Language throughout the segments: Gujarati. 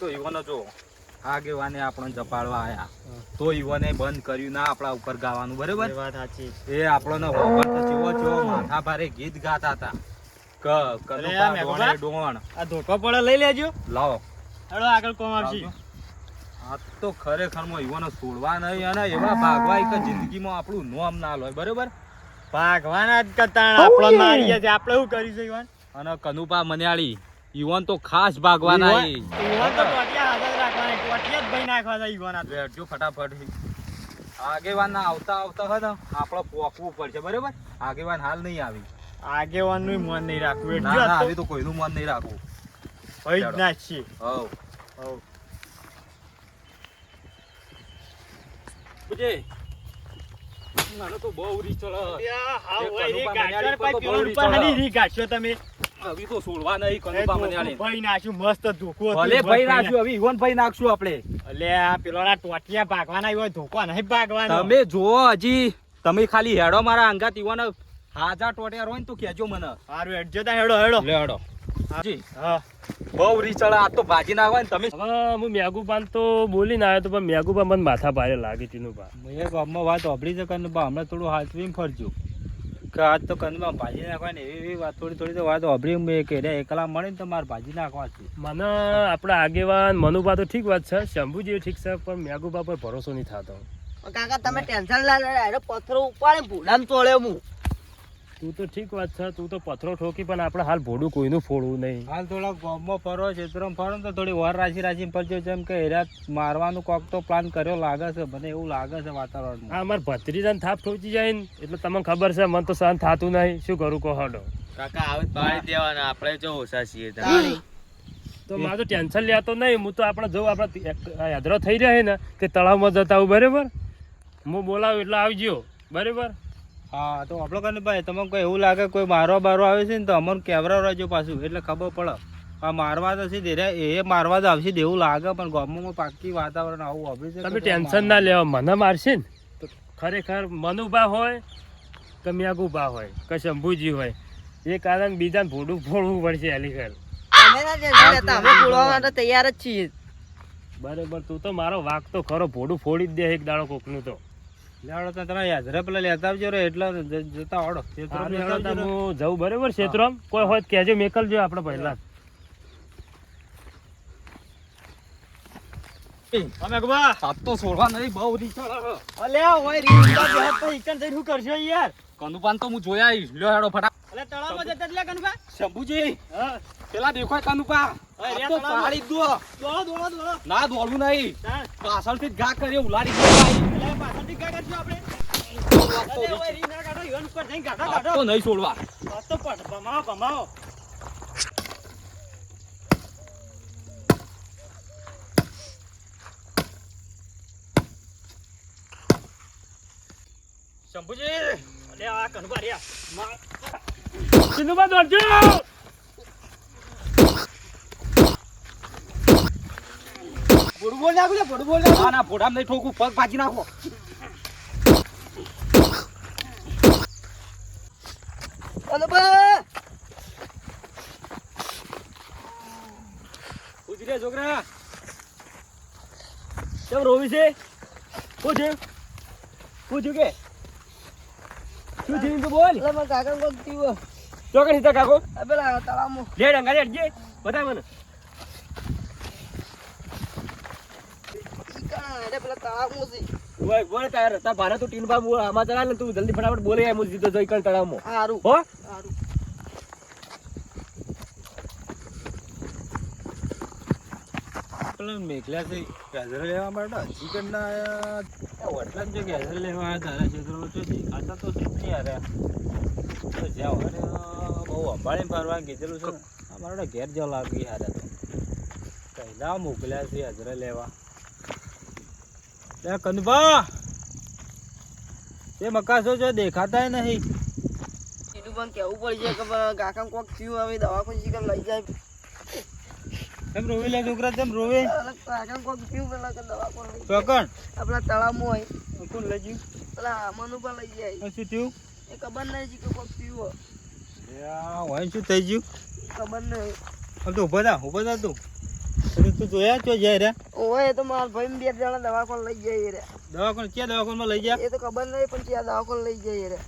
તો ઈવોને જો આગેવાને આપણને જપાડવા આયા. તો ઈવોને બંધ કર્યું ના આપણા ઉપર ગાવાનું બરાબર? એ વાત સાચી એ આપણને હોબર તો ચેવો ચેવો માથા ભારે ગીત ગાતા હતા. ક અરે આ કનુપા મેઘુબા. ડોણે ડોણ. આ ધોકો પડે લઈ લેજો. લાવો. આગળ કોમ આવશે. આ તો ખરેખરમાં ઈવોને છોડવા નહીં અને એવા ભાગવાય કે જિંદગીમાં આપણું નોમ ના લોય બરાબર? ભાગવાના જ કતાણ આપણો મારીએ છે આપણે શું કરીશું ઈવાન? અને કનુપા મન્યાળી ઈવોન તો ખાસ ભાગવાના ઈ. ઈવાન તો ટોટિયા જ રાખવાના ટોટિયા જ ભાઈ નાખવા છે ઈવાન આ તો. બેઠજો ફટાફટ. આગેવાન આવતા આવતા ને આપણે પોકવું પડશે બરાબર? આગેવાન હાલ નહીં આવી. આગેવાનનું મન નહીં રાખવું. એટલે ના આવી તો કોઈનું મન નહીં રાખવું. હોય જ ના છે. હવ. હવ. બુજે મારે તો બહુ રીચળ એ હોય રી કનુપા પર પર. હાલી રી ગાંઠિયો તમે. આવી તો છોડવા નહીં એ કનુપા ધોકો મન્યાળી ભાઈ નાખ્યું મસ્ત ધોકો ભલે ભાઈ ભાઈ નાખ્યું હવે ઈવન ભાઈ નાખશું આપણે. અલે આ પેલોના ટોટિયા ભાગવાના એવો ધોકો નહીં ભાગવાનો. તમે જો હજી તમે ખાલી હેડો મારા અંગાત ઈવન હાજા ટોટિયા હોય ને તો કેજો મને. હારું હેડજો તા હેડો હેડો. લે હેડો. હાજી હા. બહુ રીચળ આ તો ભાજી ના હોય તમે હવે હું મેઘુપાન તો બોલીને આવ્યો તો પણ મેઘુપાન મને માથા ભારે લાગે તીનું પા મેં ગામમાં વાત સાંભળી છે કનુભા હમણાં થોડું હાચવીને ફરજો. કે આજ તો કંદમાં ભાજી નાખવાની એવી એવી વાત થોડી થોડી તો વાત અભરી મેં કે રે એકલા મળે ને તો મારે ભાજી નાખવા છે મને આપણા આગેવાન મનુભા તો ઠીક વાત છે શંભુજી ઠીક છે પણ મેઘુભા પર ભરોસો નહીં થતો. કાકા તમે ટેન્શન ના લે પથ્થરો ઉપાડે ભૂડામ તોડે હું. તું તો ઠીક વાત છે તું તો પથરો ઠોકી પણ આપણે હાલ ભોડું કોઈનું ફોડવું નહીં. હાલ થોડા ગામમાં ફરો ક્ષેત્રમાં ફરો ને તો થોડી વાર રાશી રાશી ફરજો જેમ કે હેરા મારવાનું કોક તો પ્લાન કર્યો લાગે છે મને એવું લાગે છે વાતાવરણમાં. હા અમારે ભત્રીજાને થાપ ઠોચી જાય ને એટલે તમને ખબર છે મને તો સહન થતું નહીં. શું કરું કહો હડો કાકા આવે પાડી દેવાના આપણે જો ઓછા છીએ તો મારે તો ટેન્શન લેતો નહીં હું તો આપણે જો આપણે યાદરો થઈ રહ્યા ને તે તળાવમાં જતા આવું બરાબર? હું બોલાવું એટલે આવજો બરાબર? હા તો આપણો કને ભાઈ તમને કોઈ એવું લાગે કોઈ મારવા બારવા આવે છે ને તો અમને કેવરા રહેજો પાછું એટલે ખબર પડે. આ મારવા તો છે ધીરે એ મારવા તો આવશે એવું લાગે પણ ગામમાં પાકી વાતાવરણ આવું આવ્યું છે તમે ટેન્શન ના લેવા મને મારશે ને. તો ખરેખર મનુભા હોય કે મેઘુભા હોય કે શંભુજી હોય. એ કારણ બીજાને ભોડું ફોડવું પડશે ટેન્શન અમે બોલવા માટે તૈયાર જ છીએ. બરાબર તું તો મારો વાક તો ખરો ભોડું ફોડી જ દે એક દાડો કોકનું તો. લેવડો તો તમે યાદરે પેલા લેતા આવજો રે એટલે જતા આવડો. હારું હેડો તો હું જઉં બરાબર ક્ષેત્રમાં? કોઈ હોય કહેજો મેકલજો આપણે પહેલા. અમે ગવા સાત તો છોડવા નહીં બહુ રીચળ આવે. ઓય રી તો તો ઈકન જઈને શું કરશો યાર? કનુપાન તો હું જોયા લ્યો હેડો ફટા અલે તળાવમાં જતા જ લે શંભુજી. હા. પેલા દેખો કનુપા પાડી દો. દોડો દોડો દોડો. ના દોડવું નહીં. પાછળથી ઘા કરી ઉલાડી દો પાછળથી કા કરશું આપણે. નહીં છોડવા. તો ભમાવો ભમાવો. શંભુજી અરે આ કનુભા રે માં દોડજો. બોડું બોલ નાખું બોડું બોલ નાખું. ના ના નહીં ઠોકું પગ નાખો. છોકરા. કેમ રોવી છે? શું છે શું થયું કે? શું થયું તું બોલ? એટલે કાકા કોક થયું ચોકડ કાકો? પેલા તળાવમાં લે ડંગા લે જે બતાવ મને. ઈ પેલા બોલ બોલ તાર તા ભારે તો ટીન બાબુ આમાં ચલા ને તું જલ્દી ફટાફટ બોલે એમ સીધો જઈ કણ તળાવમાં. હારું. હો? હારું. પેલા મેઘલા છે ગેઝર લેવા માટે ચિકન ના આયા. વટલા જો લેવા આવ્યા તારા તો દેખાતા તો જ તો જ્યાં ને બહુ અંબાળી ફરવા કીધેલું છે ને અમારે ઘેર જવા લાગી હારે તો પહેલાં મોકલ્યા છે હાજરે લેવા. લે કનભા એ મકાસો જો દેખાતા નહીં. કીધું પણ કેવું પડશે કે કાકા કોક થયું હવે દવાખાને શીખર લઈ જાય. એમ રોવે લે છોકરા તેમ રોવે. કાકા કોક થયું પેલા કે દવાખાને ચોકણ? આપણા તળાવમાં હોય. કોણ લઈ ગયું? પેલા મનુ પણ લઈ જાય. શું થયું? એ ખબર નહીં કે કોક થયું હોય. શું થઈ ગયું? ખબર નહીં. તો ઊભા થા ઊભા થા તું. તું જોયા ચો જાય રે ઓય તો મારા ભાઈ બે જણા દવાખાને લઈ જઈએ રે દવાખાને ક્યાં દવાખાનામાં લઈ જાય એ તો ખબર નહીં પણ ત્યાં દવાખાને લઈ જઈએ રે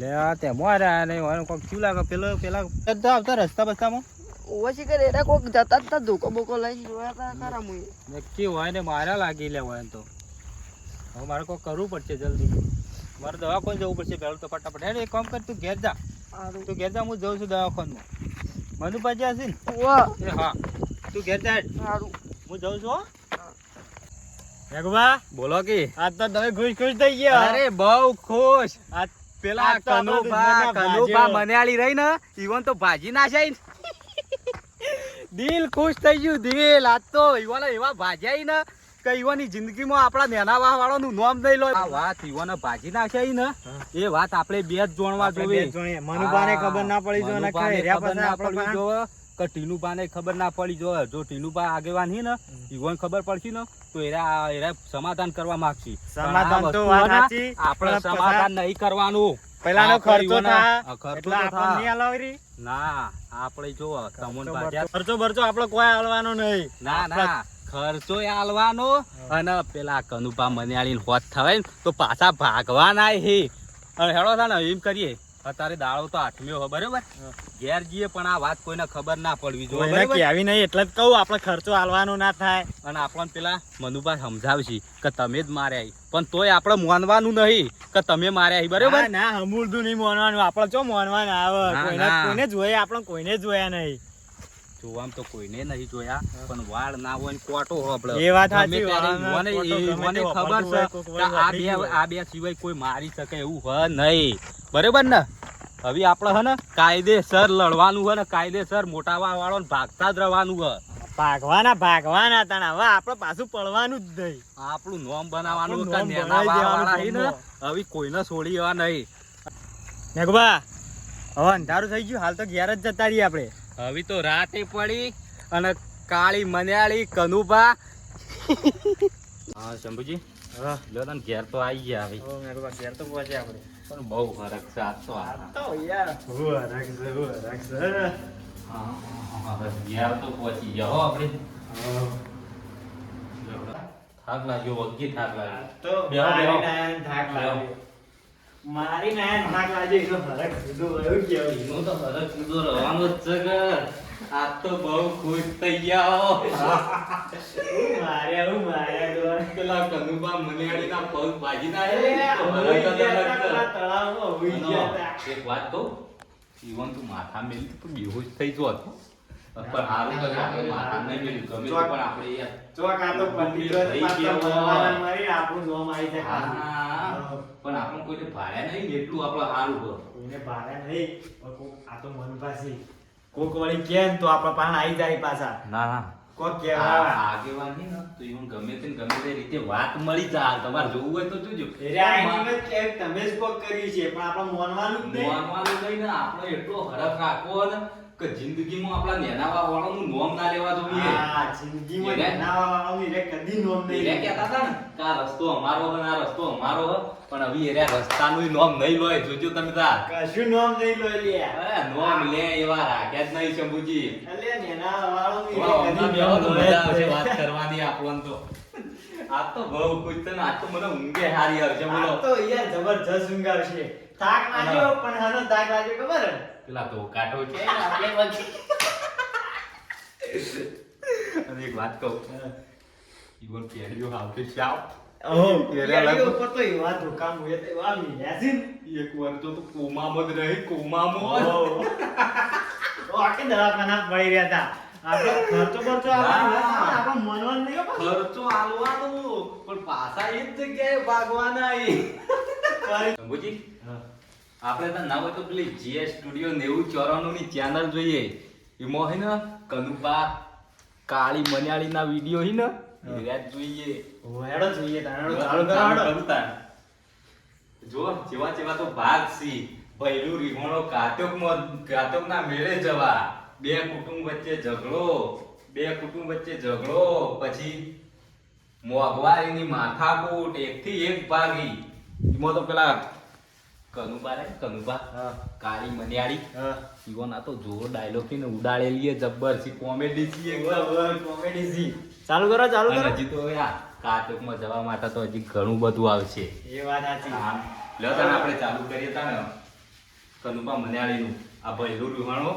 લે આ તે મોરે આ હોય કોક શું લાગે? પેલો પેલા આવતા રસ્તા બસ્તામાં ઓછી કરે એરા કોક જતા જ તા ધોકો બોકો લઈને જોયા તા ખરા મુએ નક્કી હોય ને મારા લાગી લે હોય તો. હવે મારે કોઈ કરવું પડશે જલ્દી. મારે દવાખાને જવું પડશે પહેલું તો ફટાફટ. હે એક કામ કર તું ઘેર જા. તું ઘેર જા હું જઉં છું દવાખાનમાં. મનુભાઈ જ્યાં છે ને? હા. તું ઘેર જા હેડ. સારું. હું જઉં છું હો. મેઘબા બોલો કે? આજ તો તમે ખુશ ખુશ થઈ ગયા. અરે બહુ ખુશ. આજ પેલા કનુભા કનુભા ભાજ્યો. રહી ને ઈવન તો ભાજી ના જાય ને. દિલ ખુશ થઈ ગયું દિલ. આજ તો ઈવાને એવા ભાજ્યા ને કે ઈવાની જિંદગીમાં આપણા નેના વાહ વાળાનું નામ નહીં લો. આ વાત ઈવાને ભાજી નાખ્યા ને એ વાત આપણે બે જ જોણવા જોઈએ. મનુભાને ખબર ના પડી જો ને ખબર ના પડી જોવે કે ટીનુભાને ખબર ના પડી. જો જો ટીનુભા આગેવાન હી ને ઈવન ખબર પડશે ને તો એરા એરા સમાધાન કરવા માંગશે. સમાધાન તો આપણે સમાધાન નહીં કરવાનું. પહેલાનો ખર્ચો થા. ખર્ચો થાય. નહીં. ના આપણે જો તમોન ભાજ્યા ખર્ચો બરચો આપણે કોઈ આલવાનો નહીં. ના ના ખર્ચો આલવાનો અને પેલા કનુભા મન્યાળી હોત થવાય ને તો પાછા ભાગવાના હે. હેડો થાય ને એમ કરીએ. અત્યારે દાળો તો આઠમ્યો હો બરોબર? ઘેર જઈએ પણ આ વાત કોઈને ખબર ના પડવી જોઈએ કહેવી નહીં એટલે જ કહું આપણે ખર્ચો હાલવાનો ના થાય. અને આપણને પેલા મનુભા સમજાવશે કે તમે જ માર્યા પણ તોય આપણે માનવાનું નહીં કે તમે માર્યા બરોબર? ના, હમુરદું નહીં માનવાનું. આપણે ચો માનવાના આવે? કોઈને જોયા આપણે કોઈને જોયા નહીં. જોવામાં તો કોઈને નહીં જોયા પણ વાળ ના હોય કોટો હો આપણે. એ વાત સાચી, તે ખબર છે આ બે આ બે સિવાય કોઈ મારી શકે એવું હ નહીં. બરોબર ને? હવે આપણે હે ને કાયદેસર લડવાનું હોય ને કાયદેસર મોટાવા વાળો ને ભાગતા જ રહેવાનું હ. ભાગવાના ભાગવાના તણ હવે આપણે પાછું પડવાનું જ નહીં. આપણું નોમ બનાવવાનું કે નેના વાળા હી ને હવે કોઈને છોડી એવા નહીં. મેઘબા હવે અંધારું થઈ ગયું હાલ તો ઘેર જ જતા રહીએ આપણે. હવે તો રાતે પડી અને કાળી મન્યાળી કનુભા. હા શંભુજી હા. લો તને ઘેર તો આવી ગયા હવે. ઘેર તો પહોંચ્યા આપણે. પણ બહુ ફરક છે આજ તો આ. તો યાર હું રાખશે હું રાખશે છે હા, યાર તો પહોંચી ગયા હો આપણે થાક લાગ્યો વગી થાક લાગ્યો તો બેહો, મારી બેહો. થાક. લાગ્યો મારી નાયન થાક લાગ્યો એનો ફરક સીધો એવું કેવું એનો તો ફરક સીધો રહેવાનો જ છે કે આ તો બહુ ખુશ થઈ ગયા હો. માર્યા હું માર્યા પેલા કનુભા મનિયાળીના પગ ભાજી ના જ. એક વાત તો જીવન તું માથા મેલી તો બેહોશ થઈ જોત પણ હારું કર્યું આપણે માથા નહીં મેલ્યું. ગમે તે પણ આપણે યાર ચોક આ તો પંડિત. મારી આપણું નોમ આવી જાય. પણ આપણે કોઈને ભાડ્યા નહીં એટલું આપણે સારું હોય. કોઈને ભારે નહીં આ તો મન પાસે કોક વળી કે તો આપણા પાસે આવી જાય પાછા. ના ના. કોક કેવા આગેવાની ને તો ઈવન ગમે તે ગમે તે રીતે વાત મળી જાય. તમારે જોવું હોય તો જોજો. કે તમે જ કોક કર્યું છે પણ આપણે માનવાનું જ નહીં. માનવાનું નહીં ને આપણે એટલો હરખ રાખો ને કે જિંદગીમાં આપણા નેનાવા વાળાનું નોમ ના લેવા જોઈએ. હા જિંદગીમાં નેનાવા વાળાનું એટલે કદી નોમ નહીં એરે કહેતા હતા ને કે આ રસ્તો અમારો હે આ રસ્તો અમારો હે પણ હવે એરે રસ્તાનું નોમ નહીં લોય જોજો તમે તા. કશું નોમ નહીં લોય લે. અરે નોમ લે એવા રાખ્યા જ નહીં શંભુજી. એટલે નેનાવા વાળાનું એટલે કદી તો નોમ મજા આવશે વાત કરવાની આપણને તો. આ તો બહુ કુછ તને આજ તો મને ઊંઘે હારી આવશે બોલો. આ તો યાર જબરજસ્ત ઊંઘ આવશે. થાક લાગ્યો પણ હાનો થાક લાગ્યો ખબર? હે? પેલા તો કાઢો છે આપણે પછી અને એક વાત કહું. ઈવન કેરીઓ આવતે ચાવ આવ. કેરીઓ ઉપર તો એવા ધોકા મુએ તો એવા મીલ્યા એક વાર તો કોમામાં જ રહી કોમામાં તો આખે દવાખાના પડી રહ્યા હતા. આપણે ખર્ચો આપણે. મનવાનું નહીં ખર્ચો આલવાનો. પણ પાછા એ જ જગ્યાએ ભાગવાના એ આપણે તો ના હોય તો પેલી જીએસ સ્ટુડિયો નેવું ચોરાણું ની ચેનલ જોઈએ. એમાં હે ને કનુપા કાળી મન્યાળી ના વીડિયો હી ને એ જોઈએ. હેડો જોઈએ ચાલુ કરો. જો જેવા જેવા તો ભાગ સી ભૈરું રીહોણો કાતોકમાં કાતોકના મેળે જવા. બે કુટુંબ વચ્ચે ઝઘડો બે કુટુંબ વચ્ચે ઝઘડો પછી મોંઘવારીની માથાકૂટ એકથી એક ભાગી. એમાં તો પેલા કનુબા રે કનુબા. કાળી મનિયાળી. ઈવન આ તો જોર ડાયલોગથી ને ઉડાડેલી જબ્બર છે કોમેડી છે એકદમ. કોમેડી સી ચાલુ કરો ચાલુ કરો. હજી તો યાર કાર્ટૂનમાં જવા માટે તો હજી ઘણું બધું આવશે. એ વાત સાચી. હા. લ્યો તાને આપણે ચાલુ કરીએ તાને કનુબા મનિયાળીનું આ ભૈરું રૂહાણો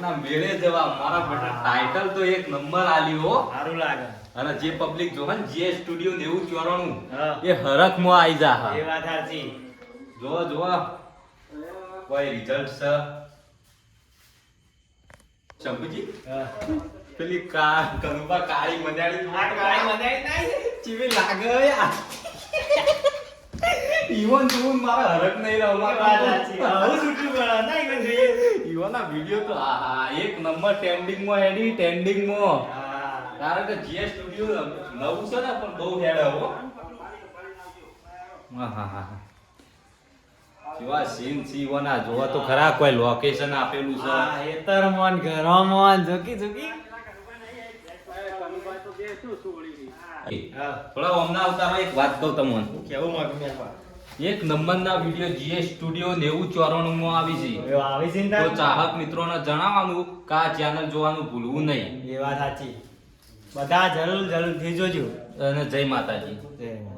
ના મેળે જવા. મારા બેટા ટાઇટલ તો એક નંબર આલી હો. સારું લાગે. અને જે પબ્લિક જોવે ને જે સ્ટુડિયો ને એવું ચોરાણું એ એ હરખમાં આઈ જા. એ વાત સાચી. જો જોવા. કોઈ રિઝલ્ટ છે? શંભુજી? પેલી કા કનુબા કાળી મજાડી આ કાળી મજાડી નહીં? ચીવી લાગે યાર. ઈવન જોવું મારા હરક નહીં રહો મારા. આવું છૂટું પડે. ના, ઈવન જોઈએ. ઈવનના વિડિયો તો આ એક નંબર ટ્રેન્ડિંગમાં હેડી ટેન્ડિંગમાં કારણ કે જીએસ સ્ટુડિયો નવું છે ને પણ બહુ હેડ હો હા હા હા. જેવા સીન સીવના જોવા તો ખરા કોઈ લોકેશન આપેલું છે. હેતરમોન, ઘરોમોન, ઝૂકી ઝૂકી. થોડા હમણાં આવતા એક વાત કહું તમને. કેવું મગ એક નંબરના વીડિયો જીએસ સ્ટુડિયો નેવું ચોરાણું માં આવી છે. આવી છે ને તો? ચાહક મિત્રોને જણાવવાનું કે આ ચેનલ જોવાનું ભૂલવું નહીં. એ વાત સાચી. બધા જરૂર જરૂરથી જોજો. અને જય માતાજી. જય.